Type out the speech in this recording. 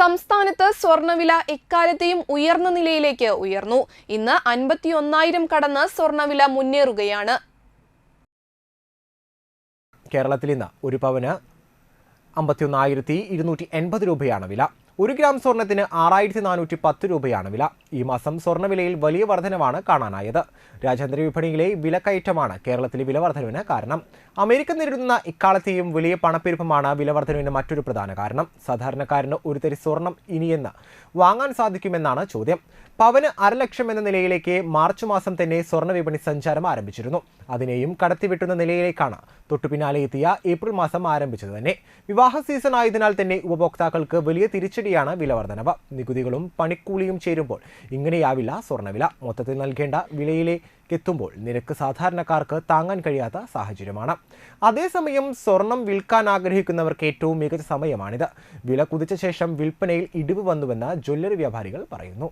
സംസ്ഥാനത്ത് സ്വർണവില എക്കാലത്തെയും ഉയർന്ന നിലയിലേക്ക് ഉയർന്നു. ഇന്ന് അൻപത്തിയൊന്നായിരം കടന്ന് സ്വർണവില മുന്നേറുകയാണ്. കേരളത്തിൽ ഇന്ന് ഒരു പവന് അമ്പത്തിയൊന്നായിരത്തി ഇരുന്നൂറ്റി എൺപത് രൂപയാണ് വില. ഒരു ഗ്രാം സ്വർണത്തിന് ആറായിരത്തി നാനൂറ്റി പത്ത് രൂപയാണ് വില. ഈ മാസം സ്വർണവിലയിൽ വലിയ വർധനവാണ് കാണാനായത്. രാജ്യാന്തര വിപണിയിലെ വിലക്കയറ്റമാണ് കേരളത്തിലെ വില വർധനവിന് കാരണം. അമേരിക്ക നേരിടുന്ന ഇക്കാലത്തെയും വലിയ പണപ്പെരുപ്പമാണ് വില വർധനവിന് മറ്റൊരു പ്രധാന കാരണം. സാധാരണക്കാരന് ഒരു തരി സ്വർണം ഇനിയെന്ന് വാങ്ങാൻ സാധിക്കുമെന്നാണ് ചോദ്യം. പവന് അരലക്ഷം എന്ന നിലയിലേക്ക് മാർച്ച് മാസം തന്നെ സ്വർണ വിപണി സഞ്ചാരം ആരംഭിച്ചിരുന്നു. അതിനെയും കടത്തിവിട്ടുന്ന നിലയിലേക്കാണ് തൊട്ടു പിന്നാലെ എത്തിയ ഏപ്രിൽ മാസം ആരംഭിച്ചത് തന്നെ. വിവാഹ സീസൺ ആയതിനാൽ തന്നെ ഉപഭോക്താക്കൾക്ക് വലിയ തിരിച്ചടിയാണ് വില വർധനവ് നികുതികളും പണിക്കൂലിയും ചേരുമ്പോൾ ഇങ്ങനെയാവില്ല സ്വർണവില മൊത്തത്തിൽ നൽകേണ്ട വിലയിലേക്കെത്തുമ്പോൾ നിരക്ക് സാധാരണക്കാർക്ക് താങ്ങാൻ കഴിയാത്ത സാഹചര്യമാണ്. അതേസമയം സ്വർണം വിൽക്കാൻ ആഗ്രഹിക്കുന്നവർക്ക് ഏറ്റവും മികച്ച സമയമാണിത്. വില കുതിച്ച ശേഷം വിൽപ്പനയിൽ ഇടിവ് വന്നുവെന്ന് ജ്വല്ലറി വ്യാപാരികൾ പറയുന്നു.